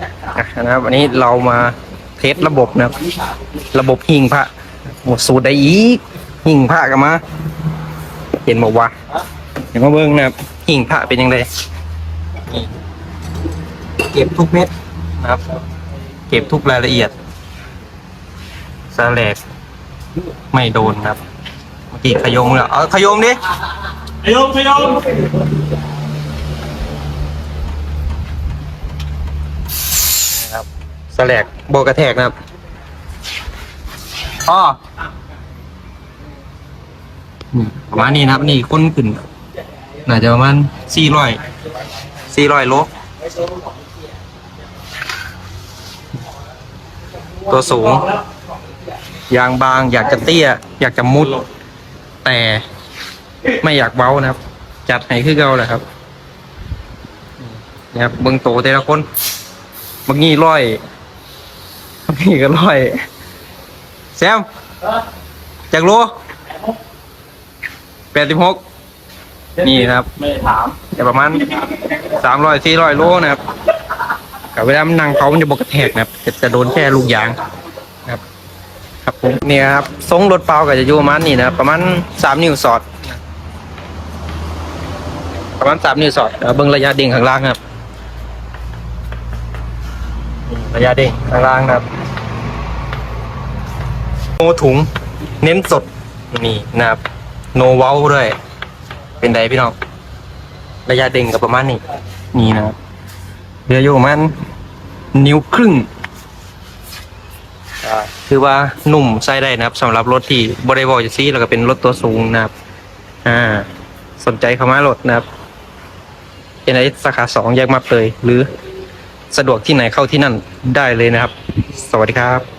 อะนะครับวันนี้เรามาเทสระบบนะครับ ระบบหิ่งพระหมดสูตรได้อีกหิ่งพระกันมาเห็นบอกว่าเห็นมาเบิ้งนะครับหิ่งพระเป็นยังไงเก็บทุกเม็ดนะครับ เก็บทุกรายละเอียดสแลกไม่โดนครับ เมื่อกี้ขยงแล้วเอาขยงดิพยมพยม นะครับ สแลกโบกระแทกนะครับอ๋อประมาณนี้นะครับ นี่ค้นขึ้น น่าจะประมาณสี่ร้อยสี่ร้อยโลตัวสูง ยางบาง อยากจะเตี้ย อยากจะมุด แต่ไม่อยากเบ้านะครับ จัดให้คือเก่าแหละครับนี่ครับเบิ้งโตแต่ละคนบางงี้ร้อย บางงี้ก็ร้อยแซมจากโลแปดสิบหกนี่นะครับไม่ได้ถามแต่ประมาณสามร้อยสี่ร้อยโลนะครับกับเวลามันนั่งเขามันจะบกกระแทกนะครับจะจะโดนแค่ลูกยางนะครับ ครับผมเนี่ยครับทรงรถเปล่าก็จะอยู่ประมาณนี้นะครับประมาณสามนิ้วสอด ประมาณสามนิ้วสอดเดี๋ยวเบิ้งระยะเด้งข้างล่างนะครับนี่ระยะเด้งข้างล่างนะครับ โนถุง เน้นสด นี่นะครับ โนเว้าด้วย เป็นไดพี่น้อง ระยะเด้งกับประมาณนี้ นี่นะครับเรืออยู่ประมาณนิ้วครึ่งคือว่านุ่มใส่ได้นะครับสำหรับรถที่บริวารจะซีแล้วก็เป็นรถตัวสูงนะครับ อ่า สนใจเข้ามารถนะครับเป็นไอสาขาสองแยกมาเตยหรือสะดวกที่ไหนเข้าที่นั่นได้เลยนะครับ สวัสดีครับ